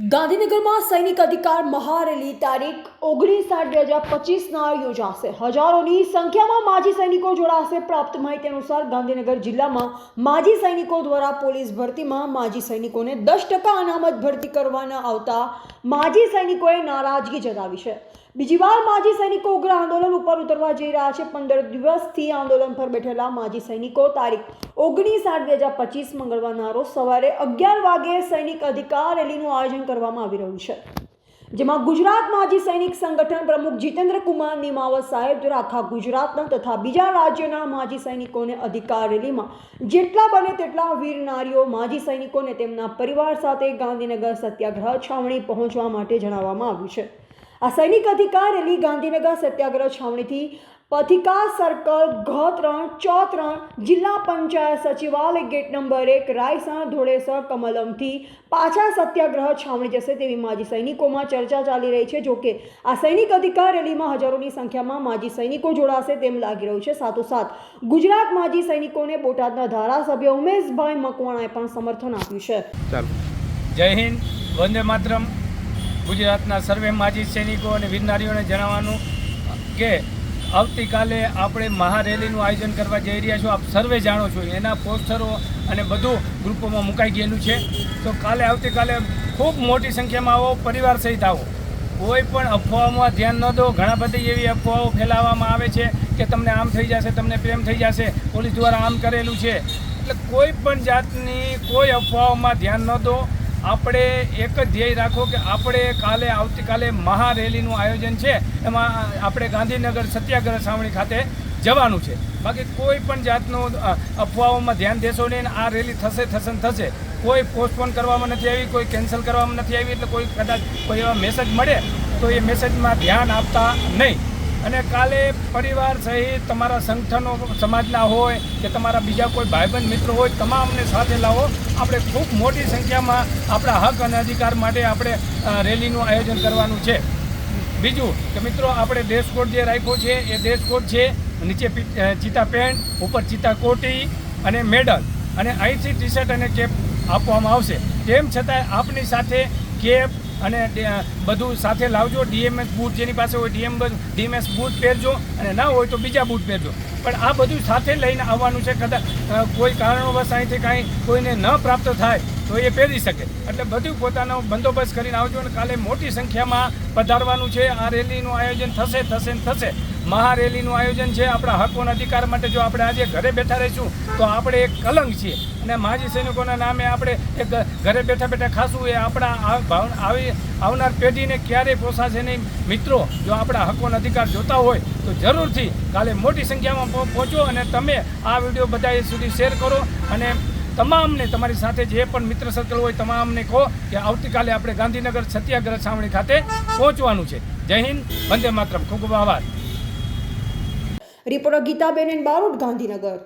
ગાંધીનગરમાં સૈનિક અધિકાર મહારેલી તારીખ ઓગણીસ આઠ બે હજાર પચીસના યોજાશે. હજારોની સંખ્યામાં માજી સૈનિકો જોડાશે. પ્રાપ્ત માહિતી અનુસાર ગાંધીનગર જિલ્લામાં માજી સૈનિકો દ્વારા પોલીસ ભરતીમાં માજી સૈનિકોને દસ ટકા અનામત ભરતી કરવાના આવતા માજી સૈનિકોએ નારાજગી જતાવી છે. બીજી વાર માજી સૈનિકો ઉગ્ર આંદોલન ઉપર ઉતરવા જઈ રહ્યા છે. પંદર દિવસથી આંદોલન પર બેઠેલા માજી સૈનિકો તારીખ ઓગણીસ આઠ બે હજાર પચીસ મંગળવારના રોજ સવારે અગિયાર વાગે સૈનિક અધિકાર રેલીનું આયોજન કરવામાં આવી રહ્યું છે. જેમાં ગુજરાત માજી સૈનિક સંગઠન પ્રમુખ જીતેન્દ્ર કુમાર નિમાવત સાહેબ દ્વારા આખા ગુજરાતના તથા બીજા રાજ્યના માજી સૈનિકોને અધિકાર રેલીમાં જેટલા બને તેટલા વીર નારીઓ માજી સૈનિકોને તેમના પરિવાર સાથે ગાંધીનગર સત્યાગ્રહ છાવણી પહોંચવા માટે જણાવવામાં આવ્યું છે. આ સૈનિક અધિકાર રેલી ગાંધીનગર સત્યાગ્રહ છાવણીથી પથિકા સર્કલ ઘ ત્રણ ચ ત્રણ જિલ્લા પંચાયત સચિવાલય ગેટ નંબર એક રાયસણ ધોળેસર કમલમથી પાછા સત્યાગ્રહ છાવણી જશે તેવી માજી સૈનિકોમાં ચર્ચા ચાલી રહી છે. જોકે આ સૈનિક અધિકાર રેલીમાં હજારોની સંખ્યામાં માજી સૈનિકો જોડાશે તેમ લાગી રહ્યું છે. સાથોસાથ ગુજરાત માજી સૈનિકોને બોટાદના ધારાસભ્ય ઉમેશભાઈ મકવાણાએ પણ સમર્થન આપ્યું છે. જય હિન્દ વંદે માતરમ. ગુજરાતના સર્વે માજી સૈનિકો અને વિજ્ઞાનીઓને જણાવવાનું કે આવતીકાલે આપણે મહારેલીનું આયોજન કરવા જઈ રહ્યા છો. આપ સર્વે જાણો છો. એના પોસ્ટરો અને બધું ગ્રુપોમાં મુકાઈ ગયેલું છે. તો કાલે આવતીકાલે ખૂબ મોટી સંખ્યામાં આવો, પરિવાર સહિત આવો. કોઈ પણ અફવાઓમાં ધ્યાન ન દો. ઘણા બધી એવી અફવાઓ ફેલાવવામાં આવે છે કે તમને આમ થઈ જશે, તમને પ્રેમ થઈ જશે. પોલીસ દ્વારા આમ કરેલું છે. એટલે કોઈ પણ જાતની કોઈ અફવાઓમાં ધ્યાન ન દો. આપણે એક જ ધ્યેય રાખો કે આપણે કાલે આવતીકાલે મહારેલીનું આયોજન છે. એમાં આપણે ગાંધીનગર સત્યાગ્રહ છાવણી ખાતે જવાનું છે. બાકી કોઈ પણ જાતનું અફવાઓમાં ધ્યાન દેશો નહીં આ રેલી થશે થશે થશે. કોઈ પોસ્ટપોન કરવામાં નથી આવી, કોઈ કેન્સલ કરવામાં નથી આવી, એટલે કોઈ કદાચ કોઈ એવા મેસેજ મળે, તો એ મેસેજમાં ધ્યાન આપતા નહીં. અને કાલે પરિવાર સહિત તમારા સંગઠનો, સમાજના હોય કે તમારા બીજા કોઈ ભાઈબંધ મિત્રો હોય, તમામને સાથે લાવો. આપણે ખૂબ મોટી સંખ્યામાં આપણા હક અને અધિકાર માટે આપણે રેલીનું આયોજન કરવાનું છે. બીજું કે મિત્રો, આપણે ડ્રેસ કોડ જે રાખ્યો છે, એ ડ્રેસ કોડ છે, નીચે ચીતા પેન્ટ, ઉપર ચિત્તા કોટી અને મેડલ. અને અહીંથી ટી શર્ટ અને કેપ આપવામાં આવશે. તેમ છતાંય આપની સાથે કેપ અને બધું સાથે લાવજો. ડીએમએસ બૂટ જેની પાસે હોય ડીએમ ડીએમએસ બૂટ પહેરજો અને ના હોય તો બીજા બૂટ પહેરજો. પણ આ બધું સાથે લઈને આવવાનું છે. કદાચ કોઈ કારણોવશ અહીંથી કાંઈ કોઈને ન પ્રાપ્ત થાય તો એ પહેરી શકે. એટલે બધું પોતાનો બંદોબસ્ત કરીને આવજો અને કાલે મોટી સંખ્યામાં પધારવાનું છે. આ રેલીનું આયોજન થશે થશે ને થશે. મહારેલીનું આયોજન છે. આપણા હકો અને અધિકાર માટે જો આપણે આજે ઘરે બેઠા રહીશું, તો આપણે એક કલંક છીએ. અને માજી સૈનિકોના નામે આપણે એક ઘરે બેઠા બેઠા ખાશું એ આપણા આવી આવનાર પેઢીને ક્યારેય પોસાશે નહીં. મિત્રો, જો આપણા હકો અને અધિકાર જોતા હોય, તો જરૂરથી કાલે મોટી સંખ્યામાં પહોંચો અને તમે આ વીડિયો બધા સુધી શેર કરો અને તમામને, તમારી સાથે જે પણ મિત્ર સર્કલ હોય, તમામને કહો કે આવતીકાલે આપણે ગાંધીનગર સત્યાગ્રહ છાવણી ખાતે પહોંચવાનું છે. જય હિન્દ, વંદે માતરમ. ખૂબ ખૂબ આભાર. રિપોર્ટર ગીતાબેન બારોટ, ગાંધીનગર.